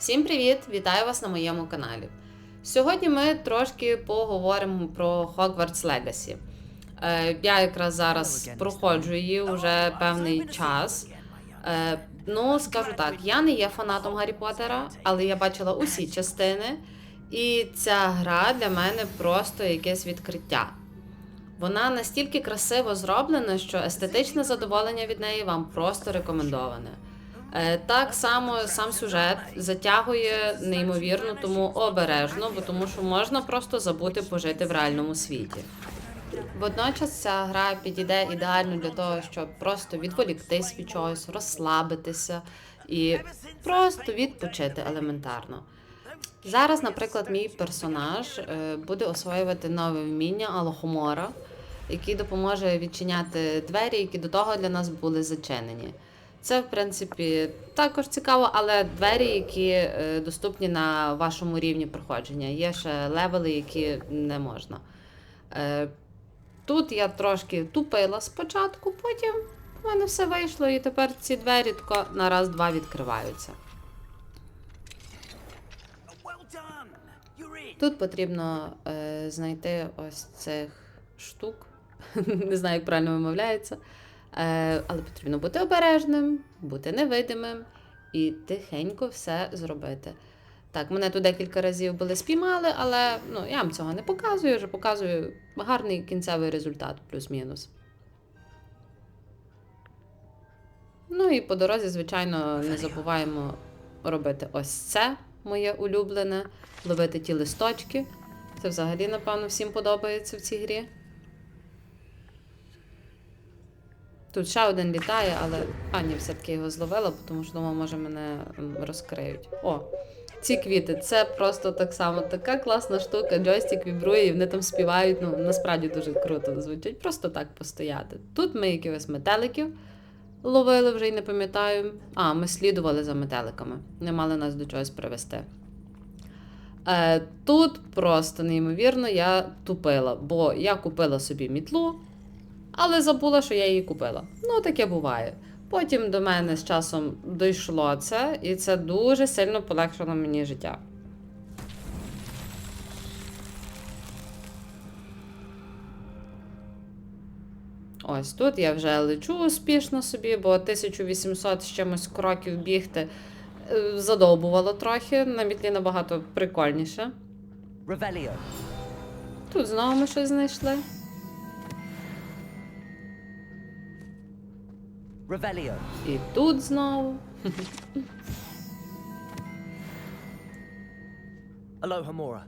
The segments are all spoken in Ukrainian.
Всім привіт! Вітаю вас на моєму каналі. Сьогодні ми трошки поговоримо про Hogwarts Legacy. Е, Я якраз зараз проходжу її вже певний час. Е, Ну, скажу так, я не є фанатом Гаррі Поттера, але я бачила усі частини, і ця гра для мене просто якесь відкриття. Вона настільки красиво зроблена, що естетичне задоволення від неї вам просто рекомендоване. Е, Так само сам сюжет затягує неймовірно, тому обережно, бо тому що можна просто забути пожити в реальному світі. Водночас ця гра підійде ідеально для того, щоб просто відволіктись від чогось, розслабитися і просто відпочити елементарно. Зараз, наприклад, мій персонаж е, буде освоювати нове вміння Алохомора, який допоможе відчиняти двері, які до того для нас були зачинені. Це, в принципі, також цікаво, але двері, які е, доступні на вашому рівні проходження. Є ще левели, які не можна. Е, Тут я трошки тупила спочатку, потім в мене все вийшло, і тепер ці двері тако на раз-два відкриваються. Тут потрібно е, знайти ось цих штук. Не знаю, як правильно вимовляється. Е, але потрібно бути обережним, бути невидимим і тихенько все зробити. Так, мене тут декілька разів були спіймали, але ну, я вам цього не показую, вже показую гарний кінцевий результат, плюс-мінус. Ну і по дорозі, звичайно, не забуваємо робити ось це моє улюблене, ловити ті листочки. Це взагалі, напевно, всім подобається в цій грі. Тут ще один літає, але а, ні, все-таки його зловила, тому що думала, може мене розкриють. О, ці квіти, це просто так само така класна штука. Джойстик вібрує, і вони там співають. Ну, насправді дуже круто звучить. Просто так постояти. Тут ми якихось метеликів ловили вже й не пам'ятаю. А, ми слідували за метеликами. Не мали нас до чогось привести. Е, тут просто неймовірно я тупила, бо я купила собі мітлу, але забула, що я її купила. Ну, таке буває. Потім до мене з часом дійшло це, і це дуже сильно полегшило мені життя. Ось тут я вже лечу успішно собі, бо 1800 з чимось кроків бігти е, задовбувало трохи. На мітлі набагато прикольніше. Тут знову ми щось знайшли. Revelio. І тут знову. Alohomora.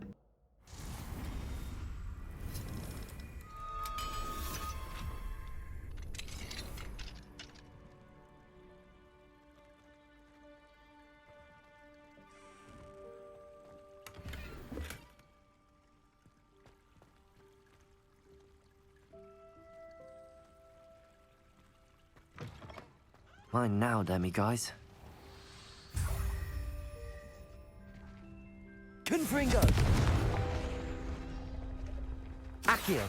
Mine now, Demi guys. Confringo. Accio.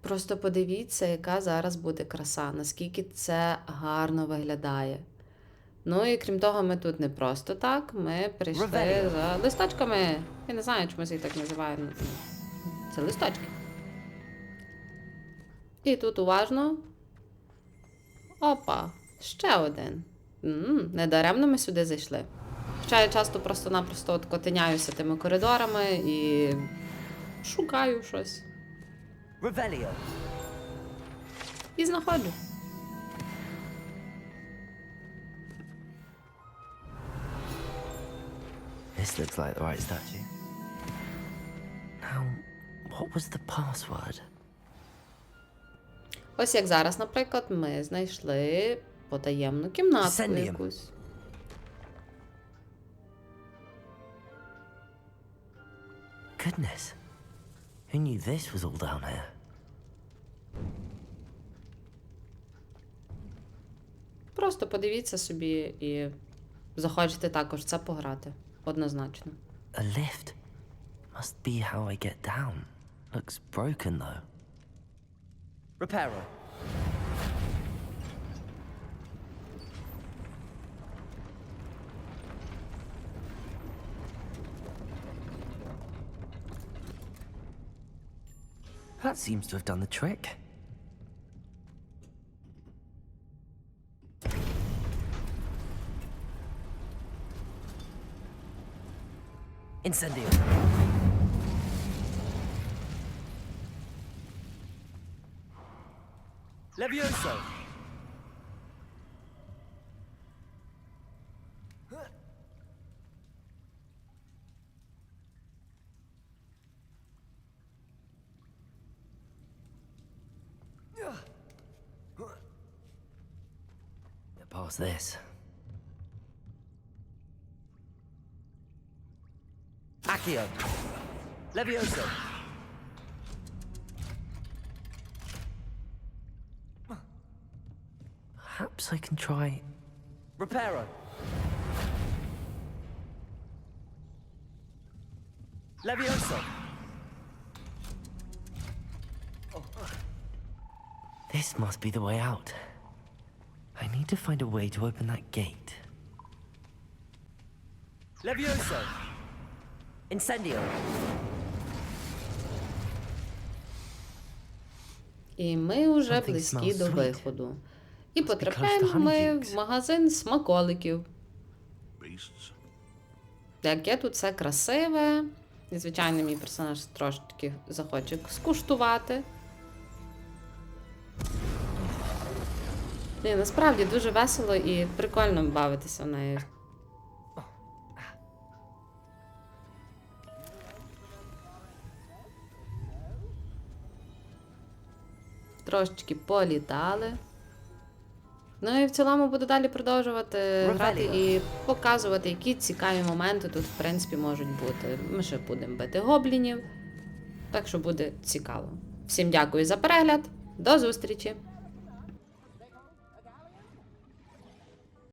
Просто подивіться, яка зараз буде краса, наскільки це гарно виглядає. Ну і крім того, ми тут не просто так. Ми прийшли Ревеліо. за листочками. Я не знаю, чомусь їх так називаю. ну, Це листочки. І тут уважно. Опа, ще один. м недаремно ми сюди зайшли. Хоча я часто просто-напросто от котиняюся тими коридорами і шукаю щось. Revelio. І знаходжу. This looks like the right statue. Now, what was the password? Ось як зараз, наприклад, ми знайшли потаємну кімнату Ascendium. якусь. Goodness. Who knew this was all down here? Просто подивіться собі і захочете також це пограти. Однозначно. A lift. Must be how I get down. Looks broken though. Reparo. That seems to have done the trick. Incendio. Levioso. This. Levioso. Perhaps I can try. Reparo. Levioso. This must be the way out. I need to find a way to open that gate. Levioso. Incendio. І ми вже близькі до виходу. І потрапляємо ми в магазин смаколиків. Яке тут все красиве. І, звичайно, мій персонаж трошки захоче скуштувати. Ні, насправді дуже весело і прикольно бавитися в нею. Трошечки політали. Ну і в цілому буду далі продовжувати грати і показувати, які цікаві моменти тут, в принципі, можуть бути. Ми ще будемо бити гоблінів. Так що буде цікаво. Всім дякую за перегляд. До зустрічі!